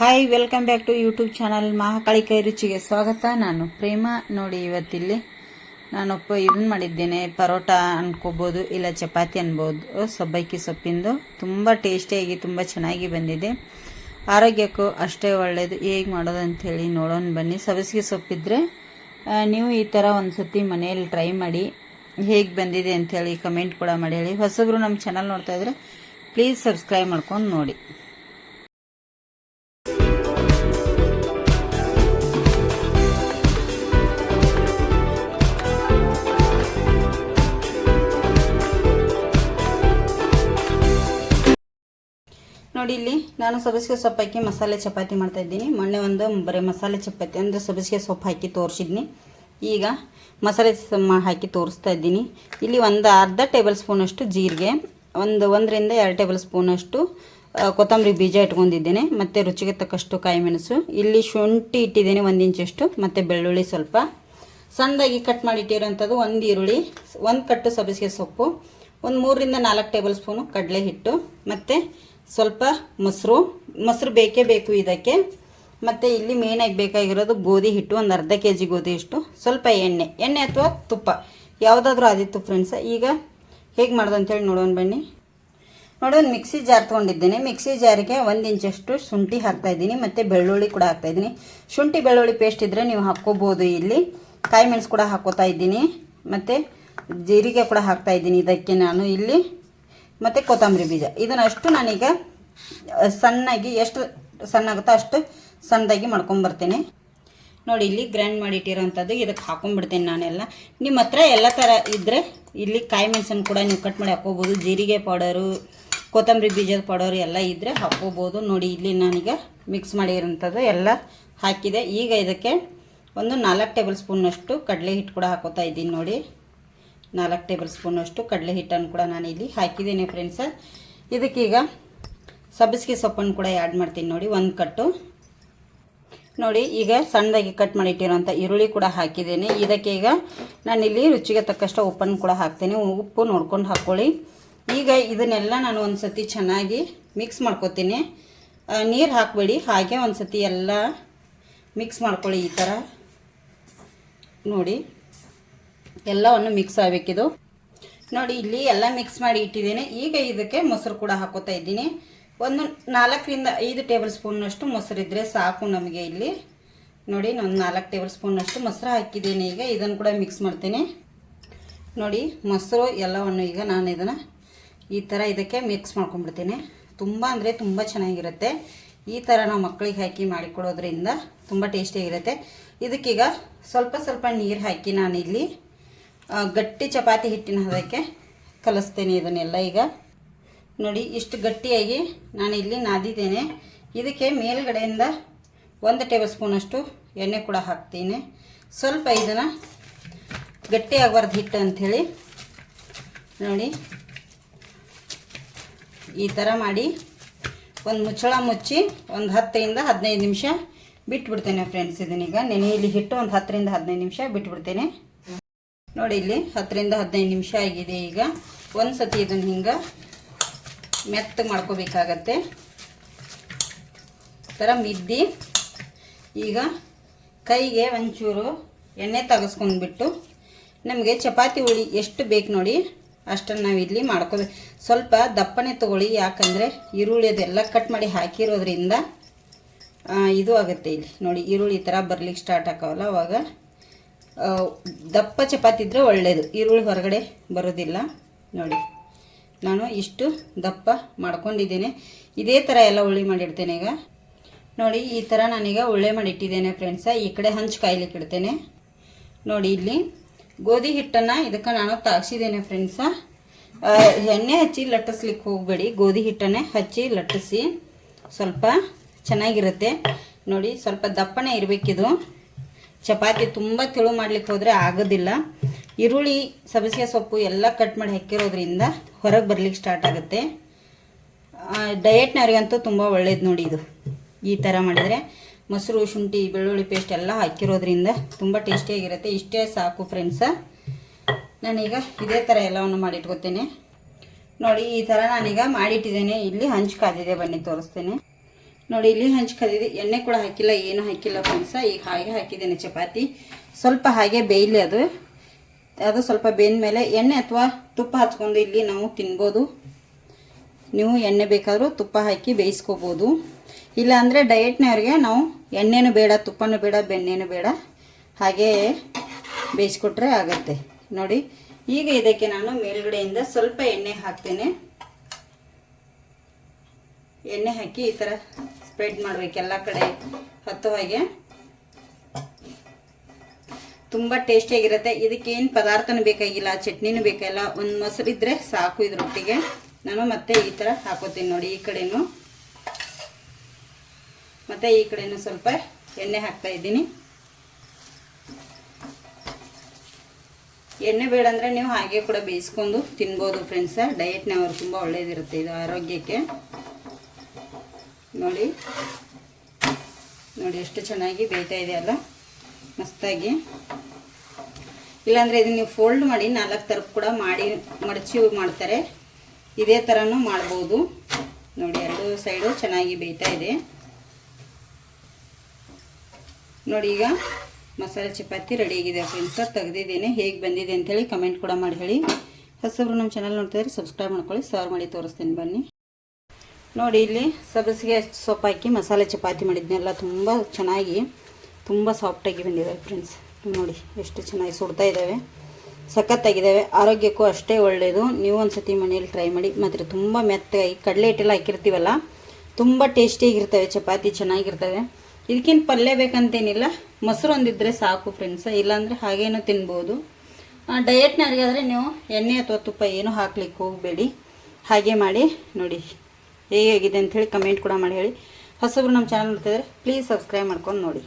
Hi welcome back to YouTube channel Mahakali ಕೈ ರುಚಿಗೆ ಸ್ವಾಗತ ನಾನು ಪ್ರೇಮ ನೋಡಿ ಇವತ್ತಿಲ್ಲಿ ನಾನೊಪ್ಪ ಇದನ್ನ ಮಾಡಿದ್ದೇನೆ ಪರೋಟ ಅನ್ಕೋಬೋದು ಇಲ್ಲ ಚಪಾತಿ ಅನ್ಬೋದು ಸೊಬ್ಬಕ್ಕಿ ಸೊಪ್ಪಿಂದು ತುಂಬ ಟೇಸ್ಟಿಯಾಗಿ ತುಂಬ ಚೆನ್ನಾಗಿ ಬಂದಿದೆ ಆರೋಗ್ಯಕ್ಕೂ ಅಷ್ಟೇ ಒಳ್ಳೆಯದು ಹೇಗೆ ಮಾಡೋದು ಅಂಥೇಳಿ ನೋಡೋಣ ಬನ್ನಿ ಸಬ್ಬಸಿಗೆ ಸೊಪ್ಪಿದ್ರೆ ನೀವು ಈ ಥರ ಒಂದು ಸತಿ ಮನೆಯಲ್ಲಿ ಟ್ರೈ ಮಾಡಿ ಹೇಗೆ ಬಂದಿದೆ ಅಂಥೇಳಿ ಕಮೆಂಟ್ ಕೂಡ ಮಾಡಿ ಹೇಳಿ ಹೊಸಬ್ರು ನಮ್ಮ ಚಾನಲ್ ನೋಡ್ತಾ ಇದ್ರೆ ಪ್ಲೀಸ್ ಸಬ್ಸ್ಕ್ರೈಬ್ ಮಾಡ್ಕೊಂಡು ನೋಡಿ ನೋಡಿ ಇಲ್ಲಿ ನಾನು ಸಬ್ಬಸಿಗೆ ಸೊಪ್ಪು ಹಾಕಿ ಮಸಾಲೆ ಚಪಾತಿ ಮಾಡ್ತಾ ಇದ್ದೀನಿ. ಮೊನ್ನೆ ಒಂದು ಬರೀ ಮಸಾಲೆ ಚಪಾತಿ ಅಂದರೆ ಸಬ್ಬಸಿಗೆ ಸೊಪ್ಪು ಹಾಕಿ ತೋರಿಸಿದ್ನಿ. ಈಗ ಮಸಾಲೆ ಹಾಕಿ ತೋರಿಸ್ತಾ ಇದ್ದೀನಿ. ಇಲ್ಲಿ ಒಂದು ಅರ್ಧ ಟೇಬಲ್ ಸ್ಪೂನಷ್ಟು ಜೀರಿಗೆ, ಒಂದು ಒಂದರಿಂದ ಎರಡು ಟೇಬಲ್ ಸ್ಪೂನಷ್ಟು ಕೊತ್ತಂಬರಿ ಬೀಜ ಇಟ್ಕೊಂಡಿದ್ದೇನೆ. ಮತ್ತು ರುಚಿಗೆ ತಕ್ಕಷ್ಟು ಕಾಯಿ ಮೆಣಸು ಇಲ್ಲಿ ಶುಂಠಿ ಇಟ್ಟಿದ್ದೇನೆ ಒಂದು ಇಂಚಷ್ಟು, ಮತ್ತು ಬೆಳ್ಳುಳ್ಳಿ ಸ್ವಲ್ಪ. ಸಣ್ಣದಾಗಿ ಕಟ್ ಮಾಡಿ ಇಟ್ಟಿರೋಂಥದ್ದು ಒಂದು ಈರುಳ್ಳಿ, ಒಂದು ಕಟ್ಟು ಸಬ್ಬಸಿಗೆ ಸೊಪ್ಪು, ಒಂದು ಮೂರರಿಂದ ನಾಲ್ಕು ಟೇಬಲ್ ಸ್ಪೂನು ಕಡಲೆ ಹಿಟ್ಟು, ಮತ್ತು ಸ್ವಲ್ಪ ಮೊಸರು ಮೊಸರು ಬೇಕೇ ಬೇಕು ಇದಕ್ಕೆ. ಮತ್ತು ಇಲ್ಲಿ ಮೇನಾಗಿ ಬೇಕಾಗಿರೋದು ಗೋಧಿ ಹಿಟ್ಟು, ಒಂದು ಅರ್ಧ ಕೆ ಜಿ ಗೋಧಿ ಇಷ್ಟು ಸ್ವಲ್ಪ ಎಣ್ಣೆ. ಎಣ್ಣೆ ಅಥವಾ ತುಪ್ಪ. ಯಾವುದಾದ್ರೂ ಆದಿತ್ತು ಫ್ರೆಂಡ್ಸ ಈಗ ಹೇಗೆ ಮಾಡೋದು ಅಂತೇಳಿ ನೋಡೋಣ ಬನ್ನಿ. ನೋಡೋಣ, ಮಿಕ್ಸಿ ಜಾರ್ ತೊಗೊಂಡಿದ್ದೇನೆ. ಮಿಕ್ಸಿ ಜಾರಿಗೆ ಒಂದು ಇಂಚಷ್ಟು ಶುಂಠಿ ಹಾಕ್ತಾ ಇದ್ದೀನಿ. ಮತ್ತು ಬೆಳ್ಳುಳ್ಳಿ ಕೂಡ ಹಾಕ್ತಾ ಇದ್ದೀನಿ. ಶುಂಠಿ, ಬೆಳ್ಳುಳ್ಳಿ ಪೇಸ್ಟ್ ಇದ್ದರೆ ನೀವು ಹಾಕ್ಕೋಬೋದು ಇಲ್ಲಿ. ಕಾಯಿ ಮೆಣಸು ಕೂಡ ಹಾಕ್ಕೋತಾ ಇದ್ದೀನಿ. ಮತ್ತು ಜೀರಿಗೆ ಕೂಡ ಹಾಕ್ತಾ ಇದ್ದೀನಿ ಇದಕ್ಕೆ ನಾನು ಇಲ್ಲಿ. ಮತ್ತು ಕೊತ್ತಂಬರಿ ಬೀಜ. ಇದನ್ನಷ್ಟು ನಾನೀಗ ಸಣ್ಣಾಗಿ ಎಷ್ಟು ಸಣ್ಣಾಗುತ್ತೋ ಅಷ್ಟು ಸಣ್ಣದಾಗಿ ಮಾಡ್ಕೊಂಬರ್ತೀನಿ. ನೋಡಿ, ಇಲ್ಲಿ ಗ್ರೈಂಡ್ ಮಾಡಿ ಇಟ್ಟಿರೋಂಥದ್ದು ಇದಕ್ಕೆ ಹಾಕೊಂಬಿಡ್ತೀನಿ ನಾನೆಲ್ಲ. ನಿಮ್ಮ ಹತ್ರ ಎಲ್ಲ ಥರ ಇದ್ದರೆ ಇಲ್ಲಿ ಕಾಯಿ ಮೆಣಸನ್ನು ಕೂಡ ನೀವು ಕಟ್ ಮಾಡಿ ಹಾಕ್ಕೋಬೋದು. ಜೀರಿಗೆ ಪೌಡರು, ಕೊತ್ತಂಬರಿ ಬೀಜದ ಪೌಡರು ಎಲ್ಲ ಇದ್ದರೆ ಹಾಕ್ಕೋಬೋದು. ನೋಡಿ, ಇಲ್ಲಿ ನಾನೀಗ ಮಿಕ್ಸ್ ಮಾಡಿರೋಂಥದ್ದು ಎಲ್ಲ ಹಾಕಿದೆ. ಈಗ ಇದಕ್ಕೆ ಒಂದು ನಾಲ್ಕು ಟೇಬಲ್ ಸ್ಪೂನಷ್ಟು ಕಡಲೆ ಹಿಟ್ಟು ಕೂಡ ಹಾಕೋತಾ ಇದ್ದೀನಿ ನೋಡಿ. ನಾಲ್ಕು ಟೇಬಲ್ ಸ್ಪೂನಷ್ಟು ಕಡಲೆ ಹಿಟ್ಟನ್ನು ಕೂಡ ನಾನು ಇಲ್ಲಿ ಹಾಕಿದ್ದೀನಿ ಫ್ರೆಂಡ್ಸ ಇದಕ್ಕೀಗ ಸಬ್ಬಸಿಗೆ ಸೊಪ್ಪನ್ನು ಕೂಡ ಆ್ಯಡ್ ಮಾಡ್ತೀನಿ ನೋಡಿ, ಒಂದು ಕಟ್ಟು. ನೋಡಿ, ಈಗ ಸಣ್ಣದಾಗಿ ಕಟ್ ಮಾಡಿಟ್ಟಿರೋಂಥ ಈರುಳ್ಳಿ ಕೂಡ ಹಾಕಿದ್ದೀನಿ. ಇದಕ್ಕೆ ಈಗ ನಾನಿಲ್ಲಿ ರುಚಿಗೆ ತಕ್ಕಷ್ಟು ಉಪ್ಪನ್ನು ಕೂಡ ಹಾಕ್ತೀನಿ. ಉಪ್ಪು ನೋಡ್ಕೊಂಡು ಹಾಕ್ಕೊಳ್ಳಿ ಈಗ ಇದನ್ನೆಲ್ಲ ನಾನು ಒಂದು ಸತಿ ಚೆನ್ನಾಗಿ ಮಿಕ್ಸ್ ಮಾಡ್ಕೊತೀನಿ. ನೀರು ಹಾಕಬೇಡಿ. ಹಾಗೆ ಒಂದು ಸತಿ ಎಲ್ಲ ಮಿಕ್ಸ್ ಮಾಡ್ಕೊಳ್ಳಿ ಈ ಥರ ನೋಡಿ. ಎಲ್ಲವನ್ನು ಮಿಕ್ಸ್ ಆಗಬೇಕಿದು. ನೋಡಿ ಇಲ್ಲಿ ಎಲ್ಲ ಮಿಕ್ಸ್ ಮಾಡಿ ಇಟ್ಟಿದ್ದೇನೆ. ಈಗ ಇದಕ್ಕೆ ಮೊಸರು ಕೂಡ ಹಾಕೋತಾ ಇದ್ದೀನಿ. ಒಂದು ನಾಲ್ಕರಿಂದ ಐದು ಟೇಬಲ್ ಸ್ಪೂನ್ನಷ್ಟು ಮೊಸರು ಇದ್ದರೆ ಸಾಕು ನಮಗೆ ಇಲ್ಲಿ. ನೋಡಿ ನಾನು ನಾಲ್ಕು ಟೇಬಲ್ ಸ್ಪೂನ್ನಷ್ಟು ಮೊಸರು ಹಾಕಿದ್ದೀನಿ ಈಗ. ಇದನ್ನು ಕೂಡ ಮಿಕ್ಸ್ ಮಾಡ್ತೀನಿ. ನೋಡಿ ಮೊಸರು ಎಲ್ಲವನ್ನು ಈಗ ನಾನು ಇದನ್ನು ಈ ಥರ ಇದಕ್ಕೆ ಮಿಕ್ಸ್ ಮಾಡ್ಕೊಂಡ್ಬಿಡ್ತೀನಿ. ತುಂಬ ಅಂದರೆ ತುಂಬ ಚೆನ್ನಾಗಿರುತ್ತೆ. ಈ ಥರ ನಾವು ಮಕ್ಕಳಿಗೆ ಹಾಕಿ ಮಾಡಿಕೊಡೋದ್ರಿಂದ ತುಂಬ ಟೇಸ್ಟಿಯಾಗಿರುತ್ತೆ ಇದಕ್ಕೀಗ ಸ್ವಲ್ಪ ಸ್ವಲ್ಪ ನೀರು ಹಾಕಿ ನಾನು ಆ, ಗಟ್ಟಿ ಚಪಾತಿ ಹಿಟ್ಟಿನ ಹದಕ್ಕೆ ಕಲಿಸ್ತೇನೆ ಇದನ್ನೆಲ್ಲ ಈಗ. ನೋಡಿ, ಇಷ್ಟು ಗಟ್ಟಿಯಾಗಿ ನಾನು ಇಲ್ಲಿ ನಾದಿದ್ದೇನೆ. ಇದಕ್ಕೆ ಮೇಲ್ಗಡೆಯಿಂದ ಒಂದು ಟೇಬಲ್ ಸ್ಪೂನಷ್ಟು ಎಣ್ಣೆ ಕೂಡ ಹಾಕ್ತೀನಿ. ಸ್ವಲ್ಪ ಇದನ್ನು ಗಟ್ಟಿ ಆಗಬಾರ್ದು ಹಿಟ್ಟು ಅಂಥೇಳಿ. ನೋಡಿ, ಈ ಥರ ಮಾಡಿ ಒಂದು ಮುಚ್ಚಳ ಮುಚ್ಚಿ ಒಂದು ಹತ್ತರಿಂದ ಹದಿನೈದು ನಿಮಿಷ ಬಿಟ್ಬಿಡ್ತೇನೆ ಫ್ರೆಂಡ್ಸ್ ಇದನ್ನೀಗ. ನೆನೆಯಲ್ಲಿ ಹಿಟ್ಟು ಒಂದು ಹತ್ತರಿಂದ ಹದಿನೈದು ನಿಮಿಷ ಬಿಟ್ಬಿಡ್ತೇನೆ. ನೋಡಿ ಇಲ್ಲಿ ಹತ್ತರಿಂದ ಹದಿನೈದು ನಿಮಿಷ ಆಗಿದೆ ಈಗ. ಒಂದು ಸತಿ ಇದನ್ನು ಹಿಂಗೆ ಮೆತ್ತ ಮಾಡ್ಕೋಬೇಕಾಗತ್ತೆ. ಥರ ಮಿದ್ದಿ ಈಗ ಕೈಗೆ ಒಂಚೂರು ಎಣ್ಣೆ ತೆಗೆಸ್ಕೊಂಡ್ಬಿಟ್ಟು ನಮಗೆ ಚಪಾತಿ ಹುಳಿ ಎಷ್ಟು ಬೇಕು ನೋಡಿ ಅಷ್ಟನ್ನು ನಾವು ಇಲ್ಲಿ ಮಾಡ್ಕೋಬೇಕು ಸ್ವಲ್ಪ ದಪ್ಪನೆ ತೊಗೊಳ್ಳಿ, ಯಾಕಂದರೆ ಈರುಳ್ಳಿ ಅದೆಲ್ಲ ಕಟ್ ಮಾಡಿ ಹಾಕಿರೋದ್ರಿಂದ ಇದು ಆಗುತ್ತೆ ಇಲ್ಲಿ. ನೋಡಿ ಈರುಳ್ಳಿ ಥರ ಬರ್ಲಿಕ್ಕೆ ಸ್ಟಾರ್ಟ್ ಆಕಾವಲ್ಲ ಅವಾಗ ದಪ್ಪ ಚಪಾತಿ ಇದ್ದರೆ ಒಳ್ಳೆಯದು ಈರುಳ್ಳಿ ಹೊರಗಡೆ ಬರೋದಿಲ್ಲ. ನೋಡಿ, ನಾನು ಇಷ್ಟು ದಪ್ಪ ಮಾಡ್ಕೊಂಡಿದ್ದೇನೆ. ಇದೇ ಥರ ಎಲ್ಲ ಉಳ್ಳಿ ಮಾಡಿಡ್ತೇನೆ ಈಗ. ನೋಡಿ, ಈ ಥರ ನಾನೀಗ ಉಳ್ಳೆ ಮಾಡಿಟ್ಟಿದ್ದೇನೆ ಫ್ರೆಂಡ್ಸ ಈ ಕಡೆ ಹಂಚು ಕಾಯ್ಲಿಕ್ಕೆ ಇಡ್ತೇನೆ. ನೋಡಿ, ಇಲ್ಲಿ ಗೋಧಿ ಹಿಟ್ಟನ್ನು ಇದಕ್ಕೆ ನಾನು ತಾಗಿಸಿದ್ದೇನೆ ಫ್ರೆಂಡ್ಸ ಎಣ್ಣೆ ಹಚ್ಚಿ ಲಟ್ಟಿಸ್ಲಿಕ್ಕೆ ಹೋಗಬೇಡಿ. ಗೋಧಿ ಹಿಟ್ಟನ್ನೇ ಹಚ್ಚಿ ಲಟ್ಟಿಸಿ ಸ್ವಲ್ಪ ಚೆನ್ನಾಗಿರುತ್ತೆ. ನೋಡಿ, ಸ್ವಲ್ಪ ದಪ್ಪನೇ ಇರಬೇಕಿದು. ಚಪಾತಿ ತುಂಬ ತೆಳು ಮಾಡ್ಲಿಕ್ಕೆ ಹೋದರೆ ಆಗೋದಿಲ್ಲ. ಈರುಳ್ಳಿ ಸಬಸಿಗೆ ಸೊಪ್ಪು ಎಲ್ಲ ಕಟ್ ಮಾಡಿ ಹಾಕಿರೋದ್ರಿಂದ ಹೊರಗೆ ಬರ್ಲಿಕ್ಕೆ ಸ್ಟಾರ್ಟ್ ಆಗುತ್ತೆ. ಡಯೆಟ್ನವ್ರಿಗಂತೂ ತುಂಬ ಒಳ್ಳೇದು ನೋಡಿ ಇದು. ಈ ಥರ ಮಾಡಿದರೆ ಮೊಸರು, ಶುಂಠಿ, ಬೆಳ್ಳುಳ್ಳಿ ಪೇಸ್ಟ್ ಎಲ್ಲ ಹಾಕಿರೋದ್ರಿಂದ ತುಂಬ ಟೇಸ್ಟಿಯಾಗಿರುತ್ತೆ ಇಷ್ಟೇ ಸಾಕು ಫ್ರೆಂಡ್ಸ ನಾನೀಗ ಇದೇ ಥರ ಎಲ್ಲವನ್ನು ಮಾಡಿಟ್ಕೋತೇನೆ. ನೋಡಿ, ಈ ಥರ ನಾನೀಗ ಮಾಡಿಟ್ಟಿದ್ದೇನೆ. ಇಲ್ಲಿ ಹಂಚು ಕಾದಿದೆ ಬನ್ನಿ, ತೋರಿಸ್ತೇನೆ. ನೋಡಿ, ಇಲ್ಲಿ ಹಂಚು ಕದಿದೆ ಎಣ್ಣೆ ಕೂಡ ಹಾಕಿಲ್ಲ, ಏನು ಹಾಕಿಲ್ಲ ಫ್ರೆಂಡ್ಸ ಈಗ ಹಾಗೆ ಹಾಕಿದ್ದೇನೆ ಚಪಾತಿ. ಸ್ವಲ್ಪ ಹಾಗೆ ಬೇಯಲಿ ಅದು. ಅದು ಸ್ವಲ್ಪ ಬೆಂದ ಮೇಲೆ ಎಣ್ಣೆ ಅಥವಾ ತುಪ್ಪ ಹಚ್ಕೊಂಡು ಇಲ್ಲಿ ನಾವು ತಿನ್ಬೋದು. ನೀವು ಎಣ್ಣೆ ಬೇಕಾದರೂ ತುಪ್ಪ ಹಾಕಿ ಬೇಯಿಸ್ಕೋಬೋದು. ಇಲ್ಲ ಅಂದರೆ ಡಯಟ್ನವ್ರಿಗೆ ನಾವು ಎಣ್ಣೆನೂ ಬೇಡ, ತುಪ್ಪನೂ ಬೇಡ, ಬೆಣ್ಣೆನೂ ಬೇಡ. ಹಾಗೇ ಬೇಯಿಸ್ಕೊಟ್ರೆ ಆಗುತ್ತೆ. ನೋಡಿ, ಈಗ ಇದಕ್ಕೆ ನಾನು ಮೇಲ್ಗಡೆಯಿಂದ ಸ್ವಲ್ಪ ಎಣ್ಣೆ ಹಾಕ್ತೇನೆ. ಎಣ್ಣೆ ಹಾಕಿ ಈ ಥರ ಸ್ಪ್ರೆಡ್ ಮಾಡ್ಬೇಕು ಎಲ್ಲ ಕಡೆ ಹತ್ತೋ ಹಾಗೆ. ತುಂಬ ಟೇಸ್ಟಿಯಾಗಿರುತ್ತೆ ಇದಕ್ಕೇನು ಪದಾರ್ಥನೂ ಬೇಕಾಗಿಲ್ಲ, ಚಟ್ನಿನೂ ಬೇಕಾಗಿಲ್ಲ. ಒಂದು ಮೊಸರಿದ್ರೆ ಸಾಕು ಇದ್ರೊಟ್ಟಿಗೆ. ನಾನು ಮತ್ತೆ ಈ ಥರ ಹಾಕೋತೀನಿ ನೋಡಿ ಈ ಕಡೆನೂ. ಮತ್ತೆ ಈ ಕಡೆನೂ ಸ್ವಲ್ಪ ಎಣ್ಣೆ ಹಾಕ್ತಾ ಇದ್ದೀನಿ. ಎಣ್ಣೆ ಬೇಡ ಅಂದರೆ ನೀವು ಹಾಗೆ ಕೂಡ ಬೇಯಿಸ್ಕೊಂಡು ತಿನ್ಬೋದು ಫ್ರೆಂಡ್ಸ ಡಯಟ್ನವರು ತುಂಬ ಒಳ್ಳೇದಿರುತ್ತೆ. ಇದು ಆರೋಗ್ಯಕ್ಕೆ. ನೋಡಿ. ನೋಡಿ ಎಷ್ಟು ಚೆನ್ನಾಗಿ ಬೇಯ್ತಾ ಇದೆ ಅಲ್ಲ? ಮಸ್ತಾಗಿ. ಇಲ್ಲಾಂದರೆ ಇದನ್ನ ನೀವು ಫೋಲ್ಡ್ ಮಾಡಿ ನಾಲ್ಕು ಥರ ಕೂಡ ಮಾಡಿ, ಮಡಚಿ ಮಾಡ್ತಾರೆ. ಇದೇ ಥರನೂ ಮಾಡ್ಬೋದು. ನೋಡಿ, ಎರಡು ಸೈಡು ಚೆನ್ನಾಗಿ ಬೇಯ್ತಾ ಇದೆ. ನೋಡಿ ಈಗ ಮಸಾಲೆ ಚಪಾತಿ ರೆಡಿ ಆಗಿದೆ ಫ್ರೆಂಡ್ಸ್ ತೆಗೆದಿದ್ದೇನೆ. ಹೇಗೆ ಬಂದಿದೆ ಅಂತೇಳಿ ಕಮೆಂಟ್ ಕೂಡ ಮಾಡಿ ಹೇಳಿ. ಹೊಸಬ್ರು ನಮ್ಮ ಚಾನಲ್ ನೋಡ್ತಿದ್ರೆ ಸಬ್ಸ್ಕ್ರೈಬ್ ಮಾಡ್ಕೊಳ್ಳಿ. ಸರ್ವ್ ಮಾಡಿ ತೋರಿಸ್ತೀನಿ ಬನ್ನಿ. ನೋಡಿ ಇಲ್ಲಿ ಸಬ್ಬಸಿಗೆ ಸೊಪ್ಪು ಹಾಕಿ ಮಸಾಲೆ ಚಪಾತಿ ಮಾಡಿದ್ನೆಲ್ಲ ತುಂಬ ಚೆನ್ನಾಗಿ, ತುಂಬ ಸಾಫ್ಟಾಗಿ ಬಂದಿದ್ದಾವೆ ಫ್ರೆಂಡ್ಸ್ ನೋಡಿ ಎಷ್ಟು ಚೆನ್ನಾಗಿ ಸುಡ್ತಾ ಇದ್ದಾವೆ ಸಖತ್ತಾಗಿದ್ದಾವೆ ಆರೋಗ್ಯಕ್ಕೂ ಅಷ್ಟೇ ಒಳ್ಳೆಯದು ನೀವು ಒಂದು ಸತಿ ಮನೆಯಲ್ಲಿ ಟ್ರೈ ಮಾಡಿ ಮಾತ್ರ. ತುಂಬ ಮೆತ್ತಗಾಗಿ ಕಡಲೆ ಹಿಟ್ಟೆಲ್ಲ ಹಾಕಿರ್ತೀವಲ್ಲ, ತುಂಬ ಟೇಸ್ಟಿಯಾಗಿರ್ತವೆ ಚಪಾತಿ ಚೆನ್ನಾಗಿರ್ತವೆ. ಇದಕ್ಕೇನು ಪಲ್ಯ ಬೇಕಂತೇನಿಲ್ಲ. ಮೊಸರು ಒಂದಿದ್ದರೆ ಸಾಕು ಫ್ರೆಂಡ್ಸ್ ಇಲ್ಲಾಂದರೆ ಹಾಗೇನೂ ತಿನ್ಬೋದು. ಡಯಟ್ನವ್ರಿಗಾದರೆ ನೀವು ಎಣ್ಣೆ ಅಥವಾ ತುಪ್ಪ ಏನೂ ಹಾಕ್ಲಿಕ್ಕೆ ಹೋಗಬೇಡಿ. ಹಾಗೆ ಮಾಡಿ ನೋಡಿ. ಹೇಗಾಗಿದೆ ಹೇಳಿ ಕಮೆಂಟ್ ಕೂಡ ಮಾಡಿ ಹೇಳಿ. ಹೊಸಬ್ರು ನಮ್ಮ ಚಾನಲ್ ನೋಡ್ತಿದ್ರೆ ಪ್ಲೀಸ್ ಸಬ್ಸ್ಕ್ರೈಬ್ ಮಾಡ್ಕೊಂಡು ನೋಡಿ.